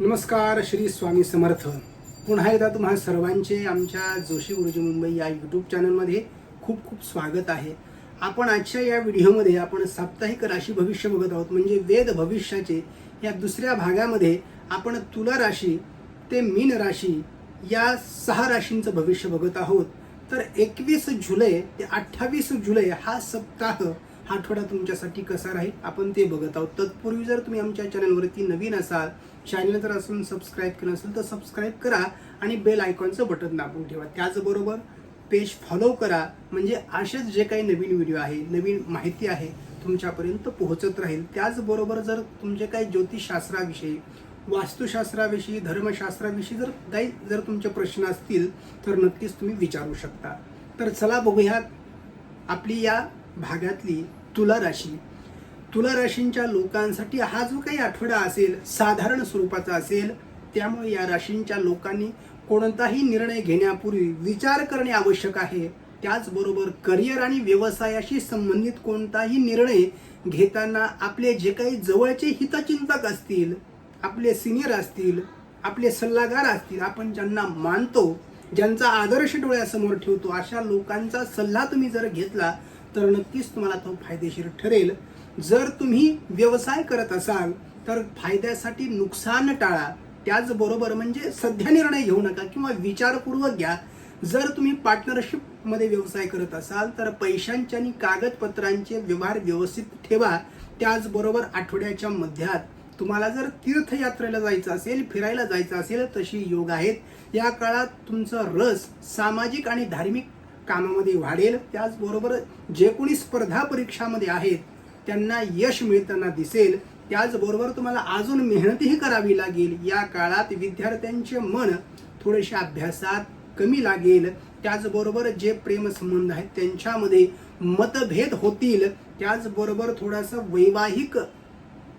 नमस्कार श्री स्वामी समर्थ. पुन्हा एकदा तुम्हा सर्वांचे आमच्या जोशी गुरुजी मुंबई या यूट्यूब चॅनलमध्ये खूप खूप स्वागत आहे. आपण आजच्या या व्हिडिओमध्ये आपण साप्ताहिक राशी भविष्य बघत आहोत म्हणजे वेद भविष्याचे या दुसऱ्या भागामध्ये आपण तुला राशी ते मीन राशी या सहा राशींचं भविष्य बघत आहोत. तर एकवीस जुलै ते अठ्ठावीस जुलै हा सप्ताह आठवडा तुमच्यासाठी कसा राहील? आपण ते बघत आहोत. तत्पूर्वी जर तुम्ही आमच्या चॅनलवरती नवीन असाल चॅनल जर असून सबस्क्राईब केलं असेल तर सबस्क्राईब करा आणि बेल आयकॉनचं बटन दाबून ठेवा. त्याचबरोबर पेज फॉलो करा. म्हणजे असेच जे काही नवीन व्हिडिओ आहे नवीन माहिती आहे तुमच्यापर्यंत पोहोचत राहील. त्याचबरोबर जर तुमचे काही ज्योतिषशास्त्राविषयी वास्तुशास्त्राविषयी धर्मशास्त्राविषयी जर काही जर तुमचे प्रश्न असतील तर नक्कीच तुम्ही विचारू शकता. तर चला बघूयात आपली या भागातली तुला राशी. तुला राशींच्या लोकांसाठी हा जो काही आठवडा असेल साधारण स्वरूपाचा असेल त्यामुळे या राशींच्या लोकांनी कोणताही निर्णय घेण्यापूर्वी विचार करणे आवश्यक आहे. त्याचबरोबर करिअर आणि व्यवसायाशी संबंधित कोणताही निर्णय घेताना आपले जे काही जवळचे हितचिंतक असतील आपले सिनियर असतील आपले सल्लागार असतील आपण ज्यांना मानतो ज्यांचा आदर्श डोळ्यासमोर ठेवतो अशा लोकांचा सल्ला तुम्ही जर घेतला तर नक्कीच तुम्हाला तो फायदेशीर ठरेल. जर तुम्ही व्यवसाय करत असाल तर फायद्यासाठी नुकसान टाळा. त्याचबरोबर म्हणजे सध्या निर्णय घेऊ नका किंवा विचारपूर्वक घ्या. जर तुम्ही पार्टनरशिपमध्ये व्यवसाय करत असाल तर पैशांचे आणि कागदपत्रांचे व्यवहार व्यवस्थित ठेवा. त्याचबरोबर आठवड्याच्या मध्यात तुम्हाला जर तीर्थयात्रेला जायचं असेल फिरायला जायचं असेल तशी योग आहेत. या काळात तुमचा रस सामाजिक आणि धार्मिक कामामध्ये वाढेल. त्याचबरोबर जे कोणी स्पर्धा परीक्षामध्ये आहेत त्यांना यश मिळताना दिसेल. त्याचबरोबर तुम्हाला अजून मेहनतही करावी लागेल. या काळात विद्यार्थ्यांचे मन थोडेसे अभ्यासात कमी लागेल. त्याचबरोबर जे प्रेमसंबंध आहेत त्यांच्यामध्ये मतभेद होतील. त्याचबरोबर थोडासा वैवाहिक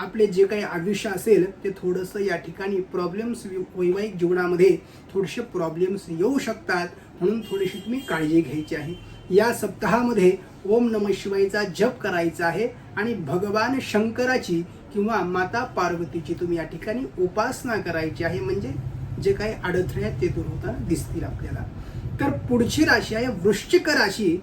आपले जे काही आयुष्य असेल ते थोडंसं या ठिकाणी प्रॉब्लेम्स वैवाहिक जीवनामध्ये थोडेसे प्रॉब्लेम्स येऊ शकतात. म्हणून थोडीशी तुम्ही काळजी घ्यायची आहे. या सप्ताहामध्ये ओम नम शिवायचा जप करायचा आहे आणि भगवान शंकराची किंवा माता पार्वतीची तुम्ही या ठिकाणी उपासना करायची आहे. म्हणजे जे काही अडथळे आहेत ते दूर होताना दिसतील आपल्याला. तर पुढची राशी आहे वृश्चिक राशी.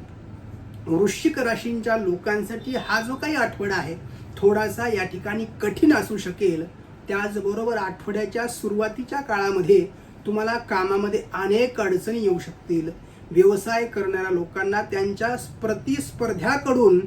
वृश्चिक राशींच्या लोकांसाठी हा जो काही आठवडा आहे थोडासा या ठिकाणी कठीण असू शकेल. त्याचबरोबर आठवड्याच्या सुरुवातीच्या काळामध्ये तुम्हाला कामामध्ये अनेक अडचणी येऊ शकतील. व्यवसाय करणाऱ्या लोकांना त्यांच्या प्रतिस्पर्ध्याकडून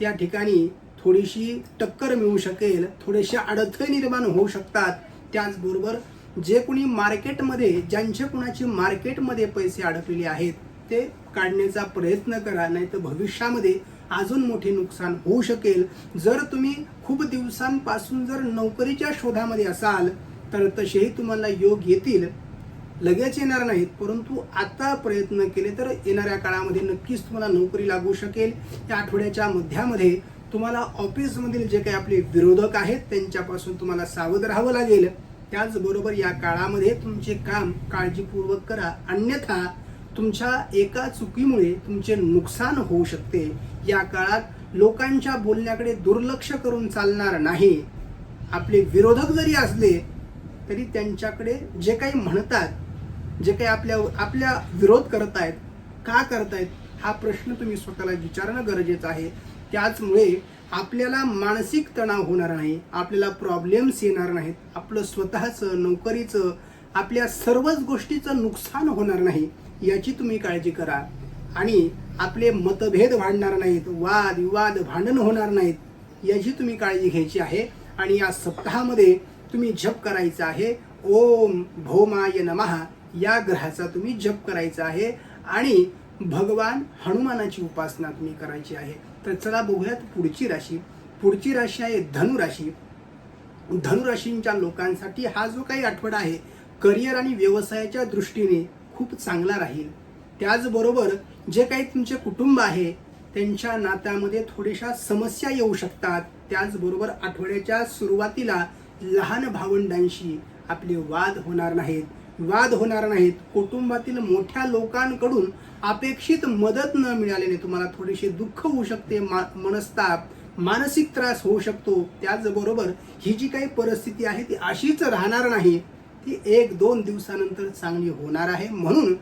त्या ठिकाणी थोडीशी टक्कर मिळू शकेल. थोडेसे अडथळे निर्माण होऊ शकतात. त्याचबरोबर जे कोणी मार्केटमध्ये ज्यांचे कुणाचे मार्केटमध्ये पैसे अडकलेले आहेत ते काढण्याचा प्रयत्न करा. नाही तर भविष्यामध्ये अजून मोठे नुकसान होऊ शकेल. जर तुम्ही खूप दिवसांपासून जर नोकरीच्या शोधामध्ये असाल तर तसेही तुम्हाला योग येतील. लगेच येणार नाहीत परंतु आता प्रयत्न केले तर येणाऱ्या काळामध्ये नक्कीच तुम्हाला नोकरी लागू शकेल. या आठवड्याच्या मध्यामध्ये तुम्हाला ऑफिसमधील जे काही आपले विरोधक आहेत त्यांच्यापासून तुम्हाला सावध राहावं लागेल. त्याचबरोबर या काळामध्ये तुमचे काम काळजीपूर्वक करा. अन्यथा तुमच्या एका चुकीमुळे तुमचे नुकसान होऊ शकते. या काळात लोकांच्या बोलण्याकडे दुर्लक्ष करून चालणार नाही. आपले विरोधक जरी असले तरी त्यांच्याकडे जे काही म्हणतात जे काही आपल्या आपल्या विरोध करत आहेत का करतायत हा प्रश्न तुम्ही स्वतःला विचारणं गरजेचं आहे. त्याचमुळे आपल्याला मानसिक तणाव होणार नाही आपल्याला प्रॉब्लेम्स येणार नाहीत आपलं स्वतःचं नोकरीचं आपल्या सर्वच गोष्टीचं नुकसान होणार नाही. याची तुम्ही काळजी करा. आणि आपले मतभेद वाढणार नाहीत वाद विवाद भांडण होणार नाहीत याची तुम्ही काळजी घ्यायची आहे. आणि या सप्ताहामध्ये तुम्ही जप करायचा आहे. ओम भौमाय नमः. या ग्रहाचा तुम्ही जप करायचा आहे. आणि भगवान हनुमानाची उपासना तुम्ही करायची आहे. तर चला बघूयात पुढची राशी. पुढची राशी आहे धनुराशी. धनुराशींच्या लोकांसाठी हा जो काही आठवडा आहे करिअर आणि व्यवसायाच्या दृष्टीने खूप चांगला राहील. त्याचबरोबर जे काही तुमचे कुटुंब आहे त्यांच्या नात्यामध्ये थोड्याशा समस्या येऊ शकतात. त्याचबरोबर आठवड्याच्या सुरुवातीला लहान भावंडांशी आपले वाद होणार नाहीत. वाद होणार नाहीत. कुटुंबातील मोठ्या लोकांकडून अपेक्षित मदत न मिळाल्याने तुम्हाला थोडेसे दुःख होऊ शकते मा- मनस्ताप मानसिक त्रास होऊ शकतो. त्याचबरोबर ही जी काही परिस्थिती आहे ती अशीच राहणार नाही. ती एक दोन दिवसानंतर चांगली होणार आहे. म्हणून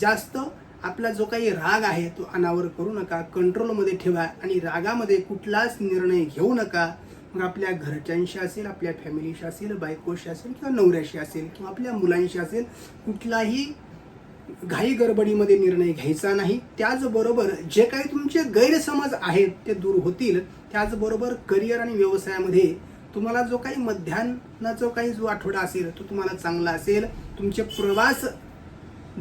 जास्त आपला जो काही राग आहे तो अनावर करू नका कंट्रोलमध्ये ठेवा आणि रागामध्ये कुठलाच निर्णय घेऊ नका. मग आपल्या घरच्यांशी असेल आपल्या फॅमिलीशी असेल बायकोशी असेल किंवा नवऱ्याशी असेल किंवा आपल्या मुलांशी असेल कुठलाही घाई गडबडीमध्ये निर्णय घ्यायचा नाही. त्याचबरोबर जे काही तुमचे गैरसमज आहेत ते दूर होतील. त्याचबरोबर करिअर आणि व्यवसायामध्ये तुम्हाला जो काही मध्यान्ह जो काही जो आठवडा असेल तो तुम्हाला चांगला असेल. तुमचे प्रवास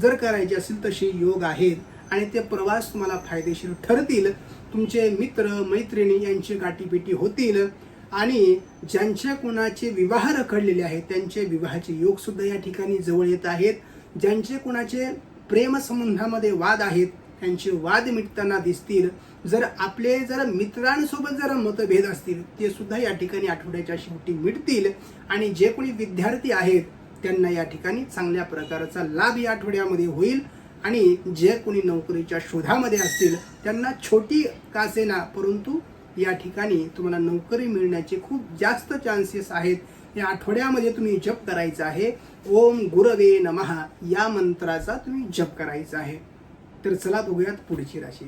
जर करायचे असेल तसे योग आहेत आणि ते प्रवास तुम्हाला फायदेशीर ठरतील. तुमचे मित्र मैत्रिणी यांची गाठीपेटी होतील आणि ज्यांच्या कोणाचे विवाह रखडलेले आहेत त्यांचे विवाहाचे योगसुद्धा या ठिकाणी जवळ येत आहेत. ज्यांचे कोणाचे प्रेमसंबंधामध्ये वाद आहेत त्यांचे वाद मिटताना दिसतील जर आपले जर मित्रांसोबत जर मतभेद असतील ते सुद्धा या ठिकाणी आठवड्याच्या शेवटी मिटतील. आणि जे कोणी विद्यार्थी आहेत त्यांना या ठिकाणी चांगल्या प्रकारचा लाभ या आठवड्यामध्ये होईल. आणि जे कोणी नोकरीच्या शोधामध्ये असतील त्यांना छोटी कासेना परंतु या ठिकाणी तुम्हाला नोकरी मिळण्याचे खूप जास्त चान्सेस आहेत. या आठवड्यामध्ये तुम्ही जप करायचा आहे. ओम गुरवे नमहा या मंत्राचा तुम्ही जप करायचा आहे. तर चला बघूयात पुढची राशी.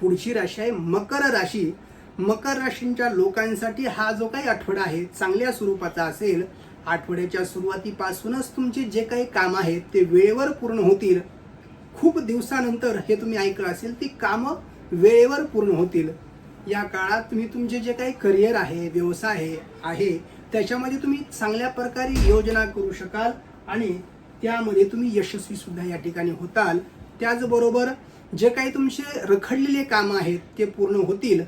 पुढची राशी आहे मकर राशी. मकर राशींच्या लोकांसाठी हा जो काही आठवडा आहे चांगल्या स्वरूपाचा असेल आठवड्याच्या सुरुवातीपासूनच तुमचे जे काही काम आहेत ते वेळेवर पूर्ण होतील. खूप दिवसानंतर हे तुम्ही ऐकलं असेल ती कामं वेळेवर पूर्ण होतील. या काळात तुम्ही तुमचे जे काही करिअर आहे व्यवसाय आहे आहे त्याच्यामध्ये तुम्ही चांगल्या प्रकारे योजना करू शकाल आणि त्यामध्ये तुम्ही यशस्वी सुद्धा या ठिकाणी होताल. त्याचबरोबर जे काही तुमचे रखडलेले कामं आहेत ते पूर्ण होतील.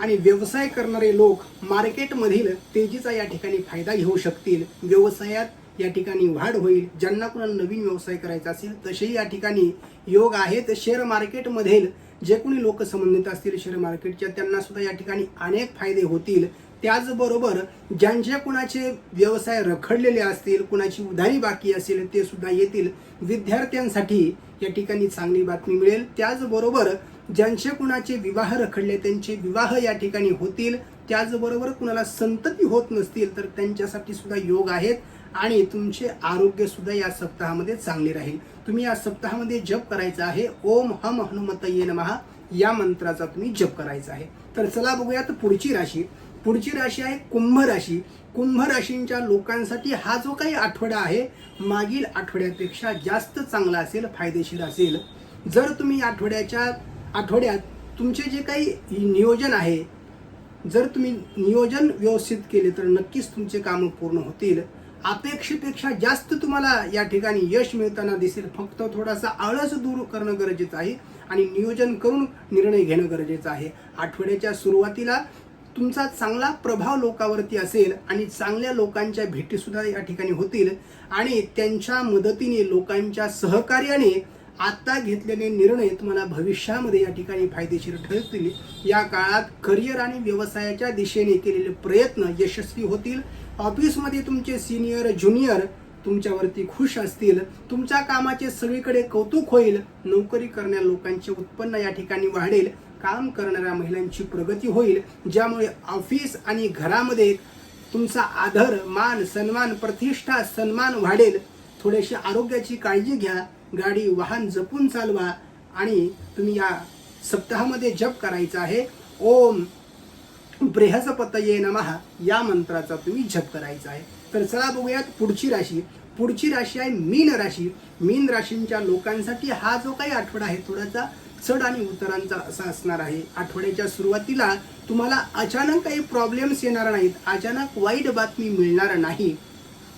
आणि व्यवसाय करणारे लोक मार्केटमधील तेजीचा या ठिकाणी फायदा घेऊ शकतील. व्यवसायात या ठिकाणी वाढ होईल. ज्यांना कोणाला नवीन व्यवसाय करायचा असेल तसेही या ठिकाणी योग आहेत. शेअर मार्केटमधील जे कोणी लोक संबंधित असतील शेअर मार्केटच्या त्यांना सुद्धा या ठिकाणी अनेक फायदे होतील. त्याचबरोबर ज्यांचे कुणाचे व्यवसाय रखडलेले असतील कुणाची उधारी बाकी असेल ते सुद्धा येतील. विद्यार्थ्यांसाठी या ठिकाणी चांगली बातमी मिळेल. त्याचबरोबर ज्यांचे कुणाचे विवाह रखडले त्यांचे विवाह या ठिकाणी होतील. त्याचबरोबर कुणाला संतती होत नसतील तर त्यांच्यासाठी सुद्धा योग आहेत आणि तुमचे आरोग्य सुद्धा या सप्ताहामध्ये चांगले राहील. तुम्ही या सप्ताहामध्ये जप करायचा आहे. ओम हम हनुमतये नमहा या मंत्राचा तुम्ही जप करायचा आहे. तर चला बघूयात पुढची राशी. पुढची राशी आहे कुंभ राशी. कुंभ राशींच्या लोकांसाठी हा जो काही आठवडा आहे मागील आठवड्यापेक्षा जास्त चांगला असेल फायदेशीर असेल. जर तुम्ही आठवड्याच्या आठवड्यात तुमचे जे काही नियोजन आहे जर तुम्ही नियोजन व्यवस्थित केले तर नक्कीच तुमचे कामं पूर्ण होतील. अपेक्षेपेक्षा जास्त तुम्हाला या ठिकाणी यश मिळताना दिसेल. फक्त थोडासा आळस दूर करणं गरजेचं आहे आणि नियोजन करून निर्णय घेणं गरजेचं आहे. आठवड्याच्या सुरुवातीला तुमचा चांगला प्रभाव लोकांवरती असेल आणि चांगल्या लोकांच्या भेटीसुद्धा या ठिकाणी होतील आणि त्यांच्या मदतीने लोकांच्या सहकार्याने आता घेतलेले निर्णय तुम्हाला भविष्यामध्ये या ठिकाणी फायदेशीर ठरतील. या काळात करिअर आणि व्यवसायाच्या दिशेने केलेले प्रयत्न यशस्वी होतील. ऑफिसमध्ये तुमचे सिनियर ज्युनियर तुमच्यावरती खुश असतील. तुमच्या कामाचे सगळीकडे कौतुक होईल. नोकरी करणाऱ्या लोकांचे उत्पन्न या ठिकाणी वाढेल. काम करणाऱ्या महिलांची प्रगती होईल ज्यामुळे ऑफिस आणि घरामध्ये तुमचा आदर मान सन्मान प्रतिष्ठा सन्मान वाढेल. थोडीशी आरोग्याची काळजी घ्या. गाडी वाहन जपून चालवा आणि तुम्ही या सप्ताहामध्ये जप करायचा आहे. ओम बृहस्पतये नमः. या मंत्राचा तुम्ही जप करायचा आहे. तर चला बघूयात पुढची राशी. पुढची राशी आहे मीन राशी. मीन राशींच्या लोकांसाठी हा जो काही आठवडा आहे थोडासा चढ आणि उतारांचा असा असणार आहे. आठवड्याच्या सुरुवातीला तुम्हाला अचानक काही प्रॉब्लेम्स येणार नाहीत. अचानक वाईट बातमी मिळणार नाही.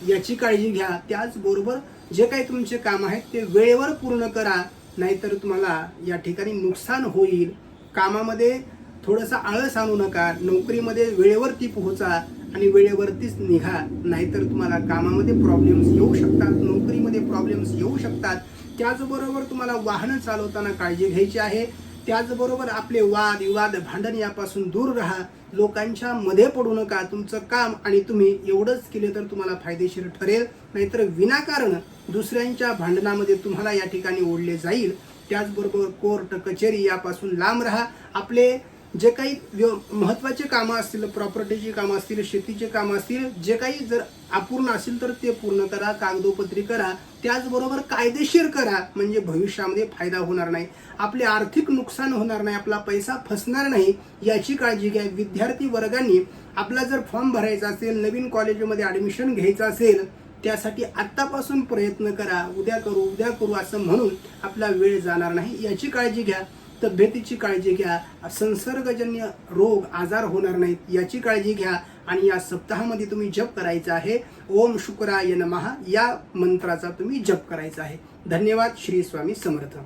याची काळजी घ्या. त्याचबरोबर जे काही तुमचे काम आहेत ते वेळेवर पूर्ण करा. नाहीतर तुम्हाला या ठिकाणी नुकसान होईल. कामामध्ये थोडंसं आळस आणू नका. नोकरीमध्ये वेळेवरती पोहोचा आणि वेळेवरतीच निघा. नाहीतर तुम्हाला कामामध्ये प्रॉब्लेम्स येऊ शकतात. नोकरीमध्ये प्रॉब्लेम्स येऊ शकतात. त्याचबरोबर तुम्हाला वाहनं चालवताना काळजी घ्यायची आहे. त्याचबरोबर आपले वाद विवाद भांडण यापासून दूर राहा. लोकांच्या मध्ये पडू नका. तुमचं काम आणि तुम्ही एवढंच केले तर तुम्हाला फायदेशीर ठरेल. नाहीतर विनाकारण दुसऱ्यांच्या भांडणामध्ये तुम्हाला या ठिकाणी ओढले जाईल. त्याचबरोबर कोर्ट कचेरी यापासून लांब राहा. आपले जे काही व्य- महत्त्वाचे कामं असतील प्रॉपर्टीची कामं असतील शेतीचे कामं असतील जे काही जर अपूर्ण असेल तर ते पूर्ण करा कागदोपत्री करा. त्याचबरोबर कायदेशीर करा म्हणजे भविष्यामध्ये फायदा होणार नाही. आपले आर्थिक नुकसान होणार नाही आपला पैसा फसणार नाही याची काळजी घ्या. विद्यार्थी वर्गांनी आपला जर फॉर्म भरायचा असेल नवीन कॉलेजमध्ये ॲडमिशन घ्यायचं असेल त्यासाठी आत्तापासून प्रयत्न करा. उद्या करू उद्या करू असं म्हणून आपला वेळ जाणार नाही. याची काळजी घ्या. तब्येतीची काळजी घ्या संसर्गजन्य रोग आजार होणार नाहीत याची काळजी घ्या आणि या सप्ताहामध्ये तुम्ही जप करायचा आहे. ओम शुक्राय नमहा या मंत्राचा तुम्ही जप करायचा आहे. धन्यवाद श्री स्वामी समर्थ.